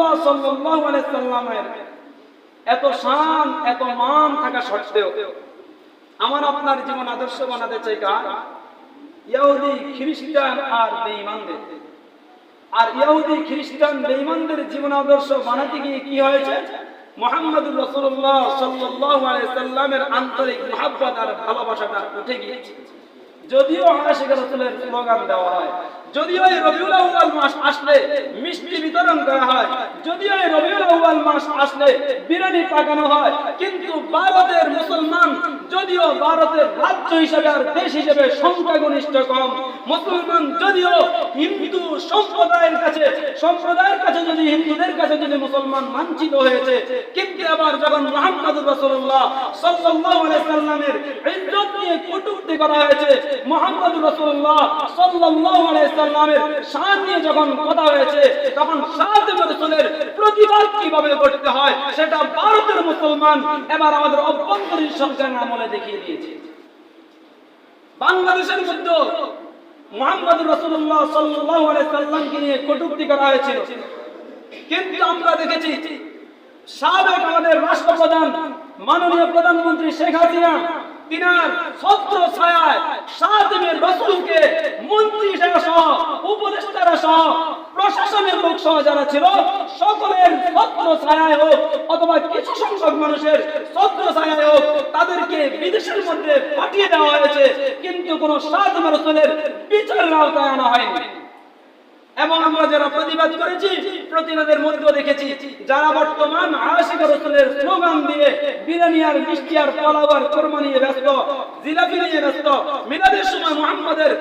রাসূলুল্লাহ সাল্লাল্লাহু আলাইহি সাল্লামের এত শান, এত মান থাকা সত্ত্বেও আমার আপনার জীবন আদর্শ বানাতে চাই খ্রিস্টান আর বেঈমানদের। আর খ্রিস্টান, বেঈমানদের জীবন আদর্শ বানাতে গিয়ে কি হয়েছে? মোহাম্মদুর সাল্লামের আন্তরিক মহব্বত আর ভালোবাসাটা উঠে গিয়েছে। যদিও আশিক রাসূলের স্লোগান দেওয়া হয়, যদিও এই রবিউল আউয়াল মাস আসলে মিষ্টি বিতরণ করা হয়, যদিও এই রবিউল আউয়াল মাস আসলে বিরিয়ানি পাকানো হয়, কিন্তু ভারতের মুসলমান যদিও ভারতের রাজ্য হিসেবে আর দেশ হিসেবে সংখ্যাগরিষ্ঠ কম, মুসলমান যদিও হিন্দু সম্প্রদায়ের কাছে সম্প্রদায়ের কাছে যদি হিন্দুদের কাছে যদি মুসলমান মানচিত হয়েছে, কিন্তু আবার যখন মুহাম্মদুর রাসূলুল্লাহ সাল্লাল্লাহু সাল্লামের নিয়ে করা হয়েছে। সাল্লামের নিয়ে যখন হয়েছে, তখন হয়, সেটা ভারতের মুসলমান এবার আমাদের দেখিয়ে দিয়েছে। বাংলাদেশের মধ্যে রসুল্লাহ সাল্লামকে নিয়ে কটূক্তি করা কিন্তু আমরা দেখেছি, সাবেক আমাদের রাষ্ট্রপ্রধান মাননীয় প্রধানমন্ত্রী শেখ হাসিনা, তিনার ছত্র ছায়ায় সাতমের রসুলকে মন্ত্রী হিসেবে সহ, উপদেষ্টারা সহ, প্রশাসনের লোক সহ যারা ছিল, সকলের ছত্র ছায়ায় হোক অথবা কিছু সংখ্যক মানুষের ছত্র ছায়ায় হোক তাদেরকে বিদেশের মধ্যে পাঠিয়ে দেওয়া হয়েছে, কিন্তু কোনো সাতম রসুলের বিচারের আওতায় আনা হয়নি। এবং আমরা যারা প্রতিবাদ করেছি, প্রতিবাদের মধ্যে দেখেছি, যারা বর্তমান আশিকা রসুলের স্লোগান দিয়ে নিয়ে ব্যস্ত, জিলাপি নিয়ে ব্যস্ত, মিলাদের সময় মোহাম্মদের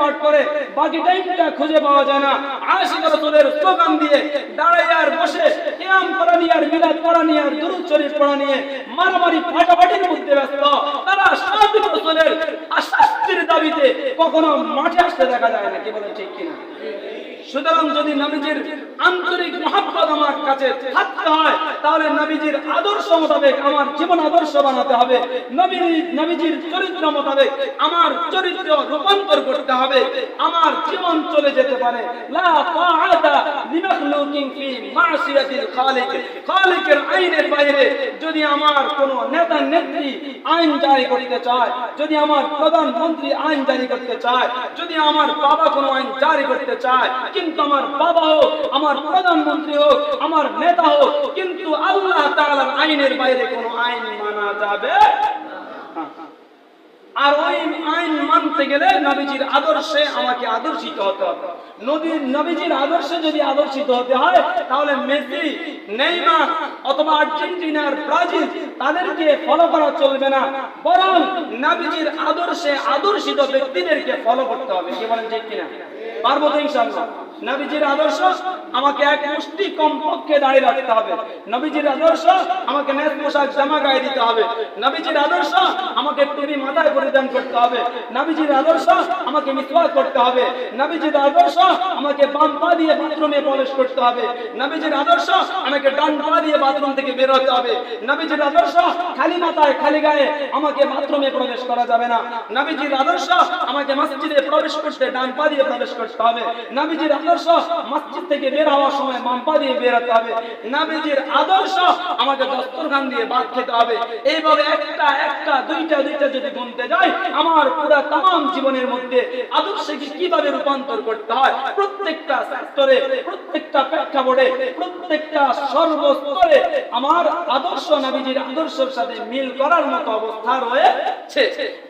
পাঠ করে বাকি টাইমটা খুঁজে পাওয়া যায় না। আশিকা রসুলের স্লোগান দিয়ে আর বসে কিয়াম পড়া নিয়ে আর মিলাদ পড়া নিয়ে আর দুরুদ পড়া নিয়ে মারামারি ফাটাফাটির মধ্যে ব্যস্ত। তারা রসুলের দাবিতে কখনো মাঠে আসতে দেখা যায় না, কি বলেন ঠিক কিনা? সুতরাং যদি নবীজির আন্তরিক মহাব্বত আমার কাছে থাকতে হয়, তাহলে নবীজির আদর্শ মোতাবেক, আমার জীবন আদর্শ বানাতে হবে। নবীর, নবীজির চরিত্র মোতাবেক আমার চরিত্র রূপান্তর করতে হবে। আমার জীবন চলে যেতে পারে। লা ফি মাসিয়াতিল খালিক। খালিকের আইনের বাইরে যদি আমার নেতা নেত্রী আইন জারি করতে চায়, যদি আমার প্রধানমন্ত্রী আইন জারি করতে চায়, যদি আমার বাবা কোনো আইন জারি করতে চায়, কিন্তু আমার বাবা হোক, আমার প্রধানমন্ত্রী হোক, আমার নেতা হোক, কিন্তু আল্লাহ তাআলার আইনের বাইরে কোনো আইন মানা যাবে আর ওই আইন মানতে গেলে নবীজির আদর্শে আমাকে আদর্শিত হতে হবে। নদীর নবীজির আদর্শে যদি আদর্শিত হতে হয়, তাহলে মেসি, নেইমার অথবা আর্জেন্টিনার ব্রাজিল তাদেরকে ফলো করা চলবে না। বরং নবীজির আদর্শে আদর্শিত ব্যক্তিদেরকে ফলো করতে হবে। কি বলেন ঠিক কিনা? পারব তো ইনশাআল্লাহ। নবীজির আদর্শ আমাকে এক মুষ্টি কম পক্ষে দাঁড়িয়ে রাখতে হবে। নবীজির আদর্শ আমাকে নেস পোশাক, জামা গায়ে দিতে হবে। নবীজির আদর্শ আমাকে টুপি মাথায় পরিধান করতে হবে। নবীজির আদর্শ আমাকে মিসওয়াক করতে হবে। নবীজির আদর্শ আমাকে বাম পা দিয়ে বাথরুমে প্রবেশ করতে হবে। নবীজির আদর্শ আমাকে ডান পা দিয়ে বাথরুম থেকে বের হতে হবে। নবীজির আদর্শ খালি মাথায় খালি গায়ে আমাকে বাথরুমে প্রবেশ করা যাবে না। নবীজির আদর্শ, আমাকে মসজিদে প্রবেশ করতে ডান পা দিয়ে প্রবেশ করতে হবে। নবীজির আদর্শ, মসজিদ থেকে বের হওয়ার সময় বাম পা দিয়ে বের হতে হবে। নবীজির আদর্শ, আমাকে দস্তরখান দিয়ে ভাত খেতে হবে। এইভাবে একটা একটা, দুইটা দুইটা যদি গুনতে যাই, আমার পুরো তাম জীবনের মধ্যে আদর্শকে কীভাবে রূপান্তর করতে হয়, প্রত্যেকটা সেক্টরে, প্রত্যেকটা প্রেক্ষাপটে, প্রত্যেকটা সর্বস্তরে আমার আদর্শ নবীজির আদর্শের সাথে মিল করার মতো অবস্থা রয়েছে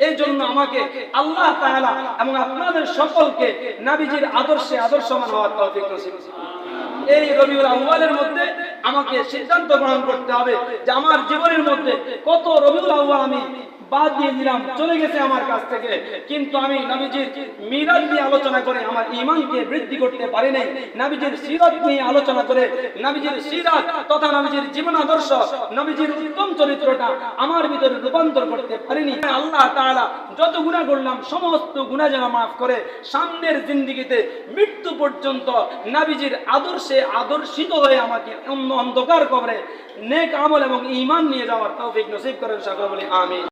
এই জন্য আমাকে আল্লাহ এবং আপনাদের সকলকে নাবিজির আদর্শে আদর্শমান হওয়ার তৌফিক নসিব। এই রবিউল মধ্যে আমাকে সিদ্ধান্ত গ্রহণ করতে হবে যে আমার জীবনের মধ্যে কত রবিউল আউয়াল আমি বাদ দিয়ে দিলাম, চলে গেছে আমার কাছ থেকে। কিন্তু আমি নবীজির মিরাজ নিয়ে আলোচনা করে আমার ইমানকে বৃদ্ধি করতে পারি নাই। নবীজির সিরাত নিয়ে আলোচনা করে নবীজির সিরাত তথা নবীজির জীবন আদর্শ, নবীজির উত্তম চরিত্রটা আমার ভিতরে রূপান্তর করতে পারিনি। আল্লাহ তাআলা যত গুনাহ করলাম, সমস্ত গুনাহ যেন মাফ করে সামনের জিন্দিগিতে মৃত্যু পর্যন্ত নবীজির আদর্শে আদর্শিত হয়ে আমাকে অন্ধকার কবরে নেক আমল এবং ঈমান নিয়ে যাওয়ার তৌফিক নসিব করেন সকলে বলি, আমিন।